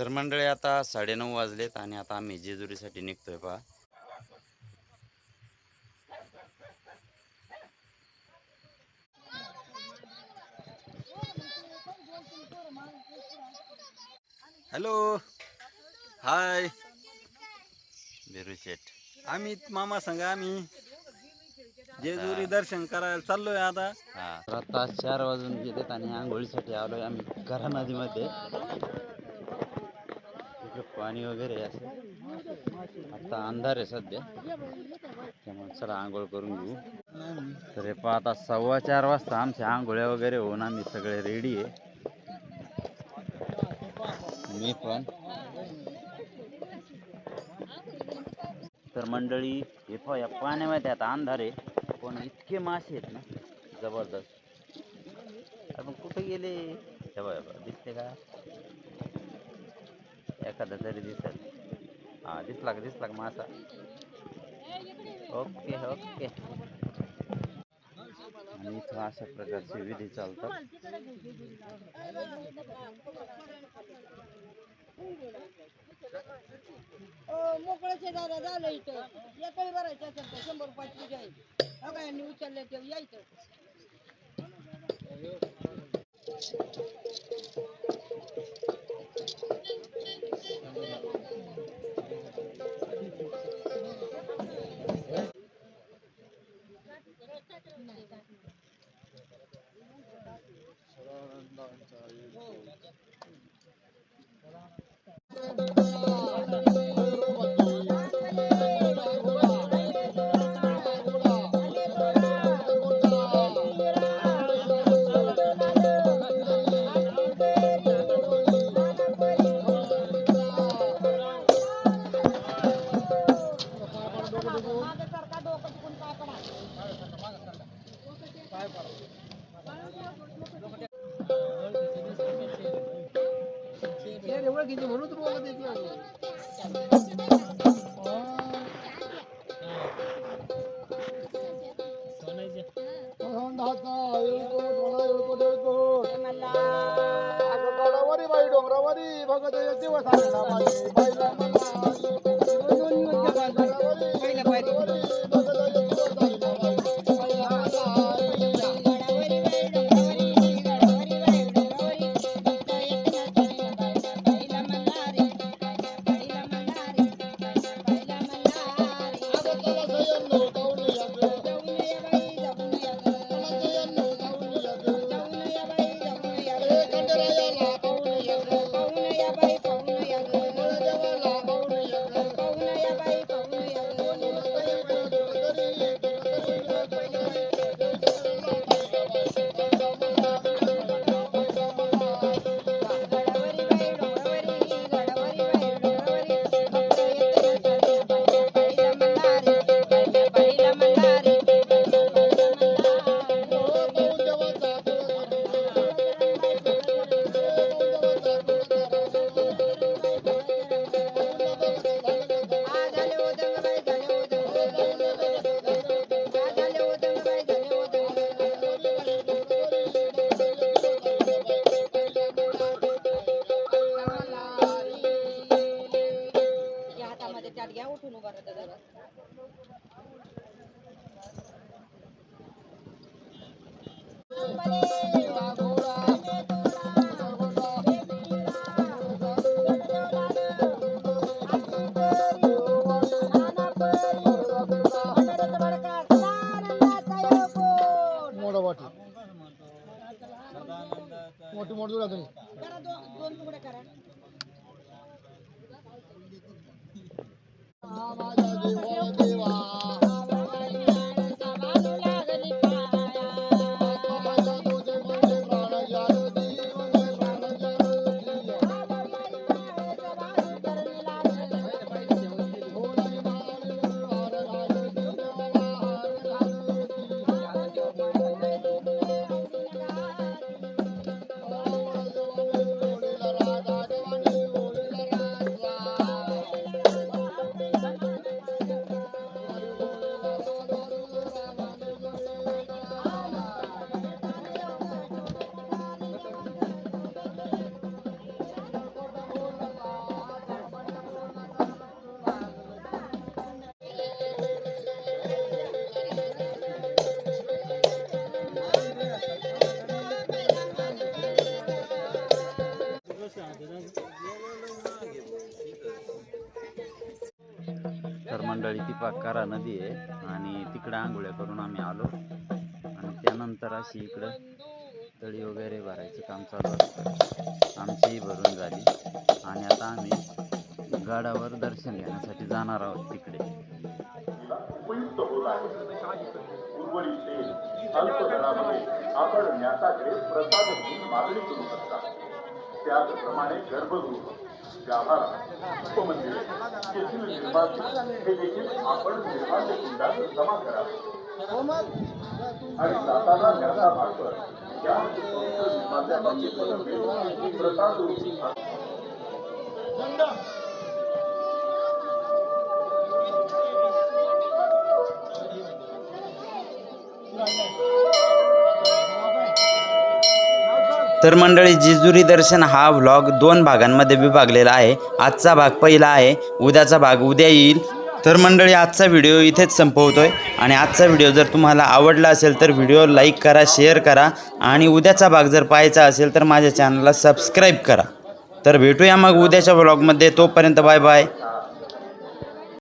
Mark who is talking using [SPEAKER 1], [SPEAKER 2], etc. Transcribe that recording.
[SPEAKER 1] तर मंडळी आता साडेनऊ वाजलेत आणि आता आम्ही जेजुरीसाठी निघतोय पहा. हॅलो. हाय. बिरू शेठ.
[SPEAKER 2] आम्ही मामा संघ आम्ही. जेजुरी दर्शन करायला चाललोय आता.
[SPEAKER 1] हा. तर आता चार वाजून गेलेत आणि आंघोळीसाठी आलोय आम्ही करा नदीमध्ये इकडे पाणी वगैरे असं. आता अंधार आहे सध्या. त्यामुळे चला आंघोळ करून घेऊ. तर हे पहा आता सव्वा चार वाजता आमच्या आंघोळ्या वगैरे होऊन आम्ही सगळे रेडी आहे. मी पण. तर मंडळी हे पहा या पाण्यामध्ये आता अंधार आहे. पण इतके मासे आहेत ना जबरदस्त. आपण कुठे गेले? हे बघा, दिसते का? एखादा तरी दिसत हा दिसला का दिसला का मासा? Okay okay. आणि इथं अशा प्रकारचे विधी चालतात.
[SPEAKER 3] मोकळ्याचे दादा झालं इथं. एकही भरायचं असेल तर शंभर रुपयाची पूजा आहे यांनी उचलले ते यायचं
[SPEAKER 4] डोंगरावरी बाई डोंगरावरी भगत दिवस आला बाई बाईला मोठा वाटी मोठी मोठी जुळा तुम्ही
[SPEAKER 3] करा दोन दोन तुकडे करा
[SPEAKER 4] माझ्या
[SPEAKER 1] पाकारा नदी आहे आणि तिकडं आंघोळ्या करून आम्ही आलो. आणि त्यानंतर अशी इकडं तळी वगैरे भरायचं काम चालू असतं. आमचीही भरून झाली. आणि आता आम्ही गाडावर दर्शन घेण्यासाठी जाणार आहोत तिकडे.
[SPEAKER 5] उर्वरित आपण न्यासाकडे प्रसाद मागणी करू शकता. त्याचप्रमाणे गर्भगृह गाभारा उपमंदिर तेथील निर्माण हे देखील आपण निर्माण कुंडात जमा करा आणि जाताना निर्मात्याबाबतीत प्रसाद
[SPEAKER 1] तर मंडळी जिजुरी दर्शन हा व्लॉग दोन भागांमध्ये विभागलेला आहे. आजचा भाग पहिला आहे उद्याचा भाग उद्या येईल. तर मंडळी आजचा व्हिडिओ इथेच संपवतोय. आणि आजचा व्हिडिओ जर तुम्हाला आवडला असेल तर व्हिडिओ लाईक करा शेअर करा. आणि उद्याचा भाग जर पाहायचा असेल तर माझ्या चॅनलला सबस्क्राईब करा. तर भेटूया मग उद्याच्या व्लॉगमध्ये तोपर्यंत बाय बाय